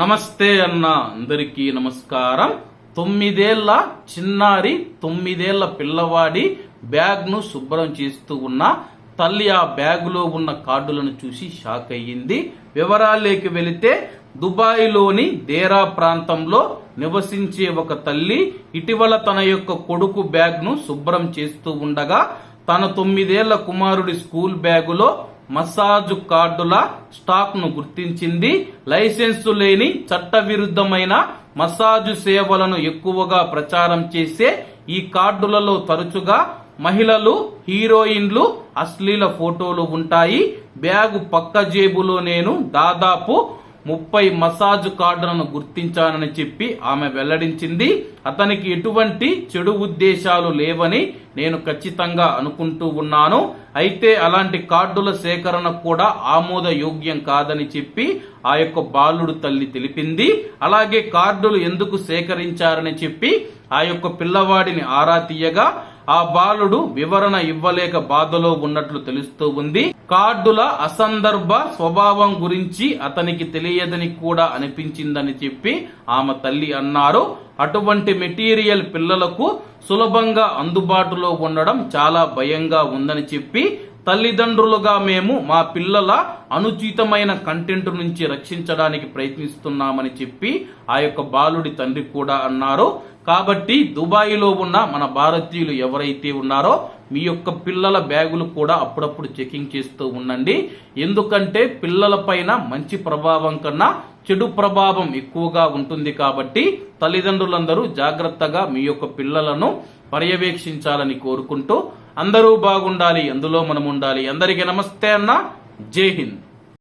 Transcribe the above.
నమస్తే అన్న అందరికీ నమస్కారం. తొమ్మిదేళ్ళ చిన్నారి తొమ్మిదేళ్ళ పిల్లవాడి బ్యాగ్ను శుభ్రం చేస్తూ ఉన్న తల్లి ఆ బ్యాగులో ఉన్న కార్డులను చూసి షాక్ అయ్యింది. వివరాలేకి వెళితే దుబాయ్లోని దేరా ప్రాంతంలో నివసించే ఒక తల్లి ఇటీవల తన యొక్క కొడుకు బ్యాగ్ను శుభ్రం చేస్తూ ఉండగా తన తొమ్మిదేళ్ళ కుమారుడి స్కూల్ బ్యాగులో మసాజ్ కార్డుల స్టాక్ను గుర్తించింది. లైసెన్సు లేని చట్టవిరుద్ధమైన మసాజ్ సేవలను ఎక్కువగా ప్రచారం చేసే ఈ కార్డులలో తరచుగా మహిళలు హీరోయిన్లు అశ్లీల ఫోటోలు ఉంటాయి. బ్యాగు పక్క జేబులో నేను దాదాపు ముప్పై మసాజ్ కార్డులను గుర్తించానని చెప్పి ఆమె వెల్లడించింది. అతనికి ఎటువంటి చెడు ఉద్దేశాలు లేవని నేను ఖచ్చితంగా అనుకుంటూ ఉన్నాను. అయితే అలాంటి కార్డుల సేకరణ కూడా ఆమోదయోగ్యం కాదని చెప్పి ఆ యొక్క బాలుడు తల్లి తెలిపింది. అలాగే కార్డులు ఎందుకు సేకరించారని చెప్పి ఆ యొక్క పిల్లవాడిని ఆరా తీయగా ఆ బాలుడు వివరణ ఇవ్వలేక బాధలో ఉన్నట్లు తెలుస్తూ ఉంది. కార్డుల అసందర్భ స్వభావం గురించి అతనికి తెలియదని కూడా అనిపించిందని చెప్పి ఆమె తల్లి అన్నారు. అటువంటి మెటీరియల్ పిల్లలకు సులభంగా అందుబాటులో ఉండడం చాలా భయంగా ఉందని చెప్పి తల్లిదండ్రులుగా మేము మా పిల్లల అనుచితమైన కంటెంట్ నుంచి రక్షించడానికి ప్రయత్నిస్తున్నామని చెప్పి ఆ యొక్క బాలుడి తండ్రి కూడా అన్నారు. కాబట్టి దుబాయ్లో ఉన్న మన భారతీయులు ఎవరైతే ఉన్నారో మీ యొక్క పిల్లల బ్యాగులు కూడా అప్పుడప్పుడు చెకింగ్ చేస్తూ ఉండండి. ఎందుకంటే పిల్లల పైన మంచి ప్రభావం కన్నా చెడు ప్రభావం ఎక్కువగా ఉంటుంది కాబట్టి తల్లిదండ్రులందరూ జాగ్రత్తగా మీ యొక్క పిల్లలను పర్యవేక్షించాలని కోరుకుంటూ అందరూ బాగుండాలి అందులో మనం ఉండాలి అందరికీ నమస్తే అన్న. జై హింద్.